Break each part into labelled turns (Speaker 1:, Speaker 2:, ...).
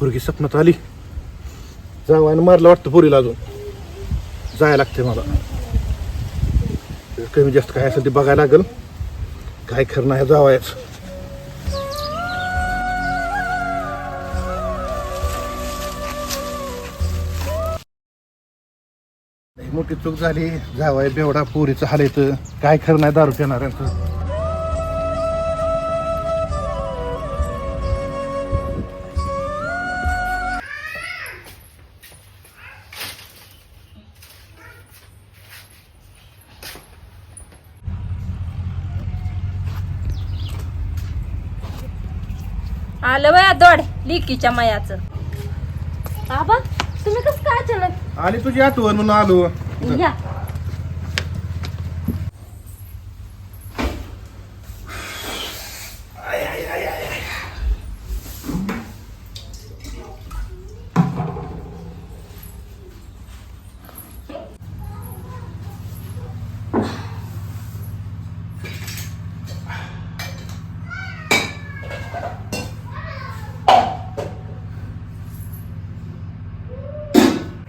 Speaker 1: पोरगी सपनात आली. जावायनं मारलं वाटतं पोरीला अजून. जायला लागते मला. कमी जास्त काय असेल ते बघायला लागेल. काय खरं नाही जावायच. मोठी चूक झाली. जावाय बेवडा पोरीचं हालायचं काय खरं नाही दारू पिणाऱ्यांचं.
Speaker 2: आलं वया दोड लिकीच्या मयाचं. आबा तुम्ही कसं काय अचानक?
Speaker 1: आली तुझी आठवण म्हणून आलो.
Speaker 2: या.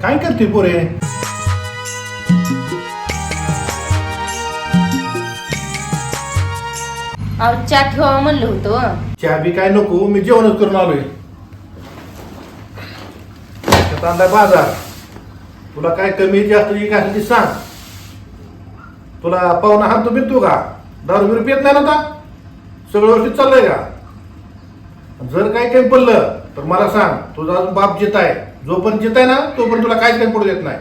Speaker 1: काय करते पोरे?
Speaker 2: अहो चा ठेवा म्हणलं होतं.
Speaker 1: चहा बी काय नको मी जेवणच करून आलोय. त्यात आणलाय बाजार. तुला काय कमी जास्त जी काय असेल ती सांग. तुला पाहुणा हात तो पितो का? दारू बिरू पित नाही ना आता? सगळं व्यवस्थित चाललंय का? जर काय काही पडलं तर मला सांग तुझा अजून बाप जित आहे. जोपर्यंत जित आहे ना तोपर्यंत तुला काहीच काही पडू देत नाही.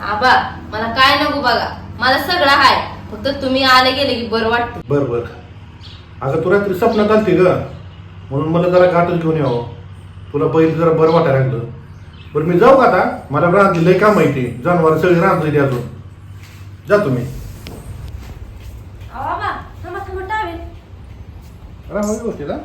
Speaker 2: आबा मला काय नको बघा. मला सगळं आहे फक्त तुम्ही आले गेले की बरं वाटतं.
Speaker 1: बर बर. अगं तू रात्री स्वप्नात आलती ग. म्हणून मला जरा घाटच घेऊन यावं. तुला बैल जरा बरं वाटायला लागलं. बरं मी जाऊ का आता? मला रांधली लय काम माहिती जनावर सगळी रांधलेली अजून. जा तुम्ही.
Speaker 2: आबा थांबा थांबा टावेल.
Speaker 1: राहा व्यवस्थित हा